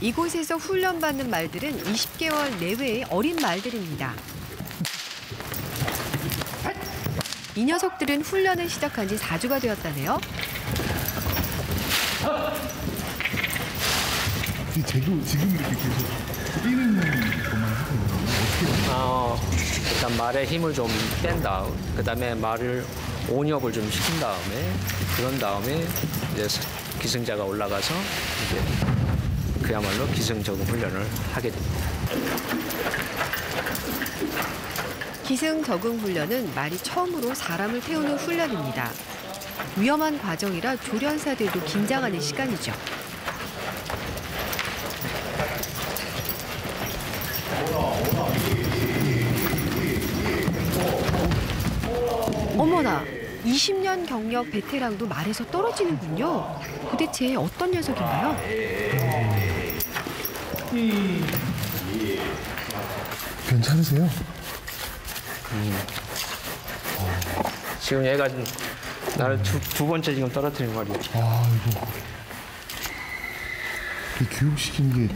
이곳에서 훈련받는 말들은 20개월 내외의 어린 말들입니다. 이 녀석들은 훈련을 시작한 지 4주가 되었다네요. 이 지금 지금 이렇게 계속 뛰는 것만 하고? 어떻게 어, 일단 말에 힘을 좀 뺀 다음, 그 다음에 말을 온역을 좀 시킨 다음에, 그런 다음에 이제 기승자가 올라가서 이제 그야말로 기승적인 훈련을 하게 됩니다. 기승 적응 훈련은 말이 처음으로 사람을 태우는 훈련입니다. 위험한 과정이라 조련사들도 긴장하는 시간이죠. 어머나, 20년 경력 베테랑도 말에서 떨어지는군요. 도대체 어떤 녀석인가요? 괜찮으세요? 지금 얘가 나를 두, 두 번째 지금 떨어뜨린 말이에요. 아 이거 이 교육시키는 게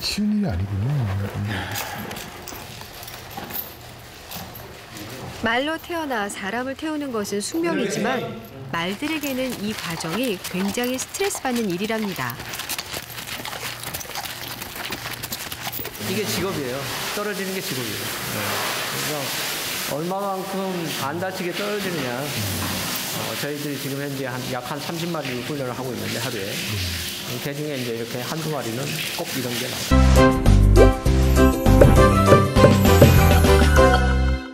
쉬운 일이 아니군요. 말로 태어나 사람을 태우는 것은 숙명이지만 말들에게는 이 과정이 굉장히 스트레스 받는 일이랍니다. 이게 직업이에요. 떨어지는 게 직업이에요. 그래서 얼마만큼 안 다치게 떨어지느냐. 어, 저희들이 지금 현재 한, 약한 30마리 훈련을 하고 있는데 하루에. 그 중에 이제 이렇게 한두 마리는 꼭 이런 게 나와요.